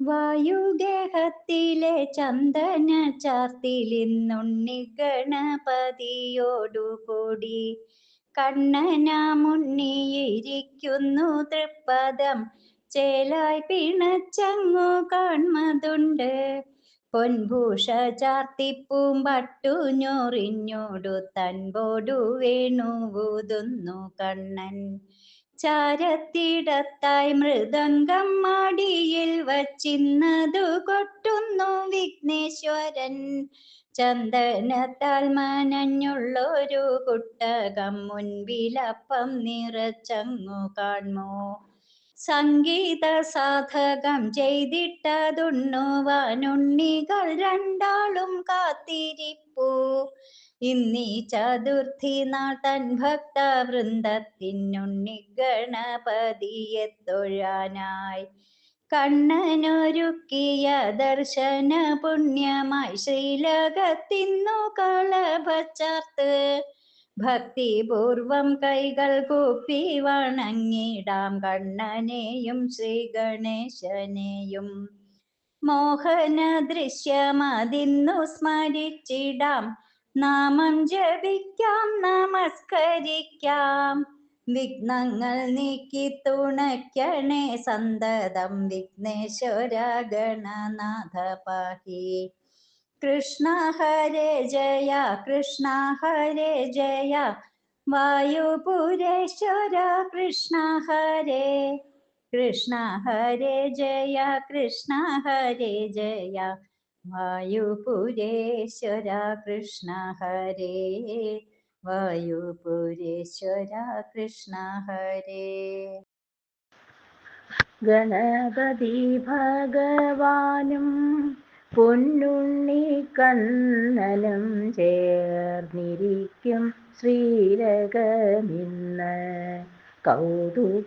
വായുഗേഹത്തിലെ ചന്ദന ചാർത്തിലിന്നുണ്ണി ഗണപതിയോടുകൂടി കണ്ണനാമുണ്ണിയിരിക്കുന്നു തൃപ്പദം. ചേലായ് പിണച്ചങ്ങു കാൺമതുണ്ട്. പൊൻഭൂഷ ചാർത്തിപ്പൂമ്പട്ടു ഞൊറിഞ്ഞോടു തൻപോടു വേണുവൂതുന്നു കണ്ണൻ. ചാരത്തിടത്തായി മൃദംഗം മടിയിൽ വച്ചിന്നതു കൊട്ടുന്നു വിഘ്നേശ്വരൻ. ചന്ദനത്താൽ മനഞ്ഞുള്ളൊരു കുട്ടകം മുൻപിലപ്പം നിറച്ചങ്ങു കാൺമോ. സംഗീത സാധകം ചെയ്തിട്ടതുണ്ണുവാനുണ്ണികൾ രണ്ടാളും കാത്തിരിപ്പൂ. ഇന്നീ ചതുർത്ഥി നാട്ടൻ ഭക്ത വൃന്ദത്തിനുണ്ണി ഗണപതിയെ തൊഴാനായി. കണ്ണനൊരുക്കിയ ദർശന പുണ്യമായി ശ്രീലകത്തിന്നു കളഭച്ചാർത്ത് ഭക്തിപൂർവം കൈകൾ കൂപ്പി വണങ്ങിടാം കണ്ണനെയും ശ്രീ ഗണേശനെയും മോഹന ദൃശ്യമതിന്നു സ്മരിച്ചിടാം നാമം ജപിക്കാം നമസ്കരിക്കാം. വിഘ്നങ്ങൾ നീക്കി തുണയ്ക്കണേ സന്തതം വിഘ്നേശ്വര ഗണനാഥ പാഹി കൃഷ്ണ ഹരേ ജയ കൃഷ്ണ ഹരേ ജയ. വായുപുരേശ്വര കൃഷ്ണ ഹരേ. കൃഷ്ണ ഹരേ ജയ കൃഷ്ണ ഹരേ ജയ. വായുപുരേശ്വര കൃഷ്ണ ഹരേ വായുപുരേശ്വര കൃഷ്ണ ഹരേ ഗണപതി ഭഗവാനും പൊന്നുണ്ണി കണ്ണനും ചേർന്നിരിക്കും ശ്രീരകമിന്ന് കൗതുകമായി.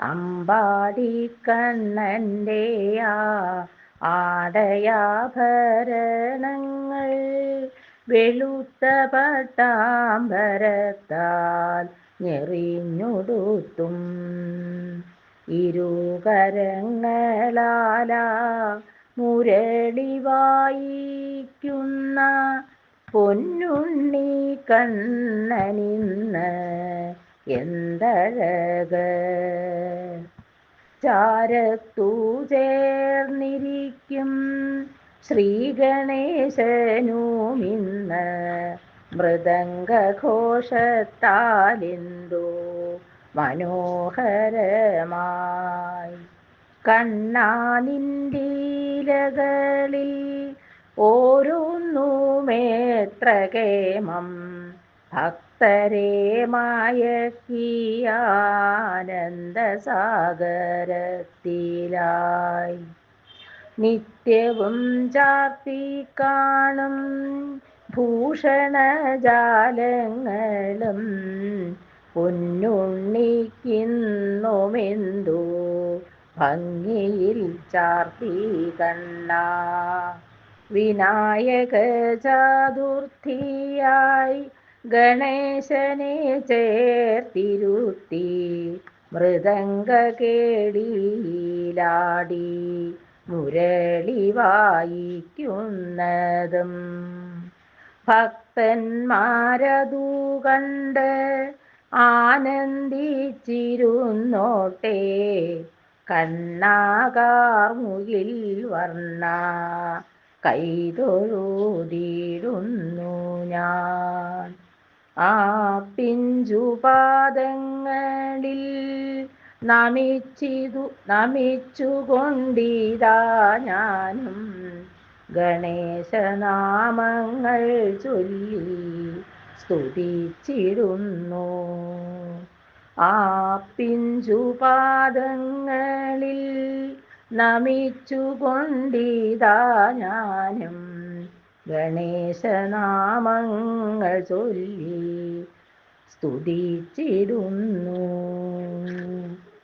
അമ്പാടി കണ്ണന്റെ ആ ആടയാഭരണങ്ങൾ വെളുത്ത പട്ടാമ്പരത്താൽ ഞെറിഞ്ഞുടുത്തും. ഇരുകരങ്ങളാല മുരളി വായിക്കുന്ന പൊന്നുണ്ണി കണ്ണനിന്ന് എന്തഴക്? ചാരത്തു ചേർന്നിരിക്കും ശ്രീഗണേശനുമിന്ന് മൃദംഗഘോഷത്താലിന്തോ മനോഹരമായി. കണ്ണാനിന്ദീലകളിൽ ഓരോന്നുമേത്ര കേമം ഭക്തരെ മായക്കിയാനന്ദസാഗരത്തിലായി നിത്യവും ചാർത്തി കാണും ഭൂഷണജാലങ്ങളും പൊന്നുണ്ണിക്കുന്നുമെന്തോ ഭംഗിയിൽ ചാർത്തി കണ്ണ. വിനായക ചതുർത്ഥിയായി ഗണേശനെ ചേർത്തിരുത്തി മൃദംഗ കേടിയിലാടി മുരളി വായിക്കുന്നതും ഭക്തന്മാരതു കണ്ട് ആനന്ദിച്ചിരുന്നോട്ടെ കണ്ണാകാർമുകിൽ വർണ കൈതൊഴുതിടുന്നു ഞാൻ. ആ പിഞ്ചുപാദങ്ങളിൽ നമിച്ചിതു നമിച്ചുകൊണ്ടിതാ ഞാനും. ഗണേശനാമങ്ങൾ ചൊല്ലി സ്തുതിച്ചിരുന്നു ആ പിഞ്ചുപാദങ്ങളിൽ നമിച്ചുകൊണ്ടിതാ ഞാനും. ഗണേശനാമങ്ങൾ ചൊല്ലി സ്തുതിച്ചിടുന്നു.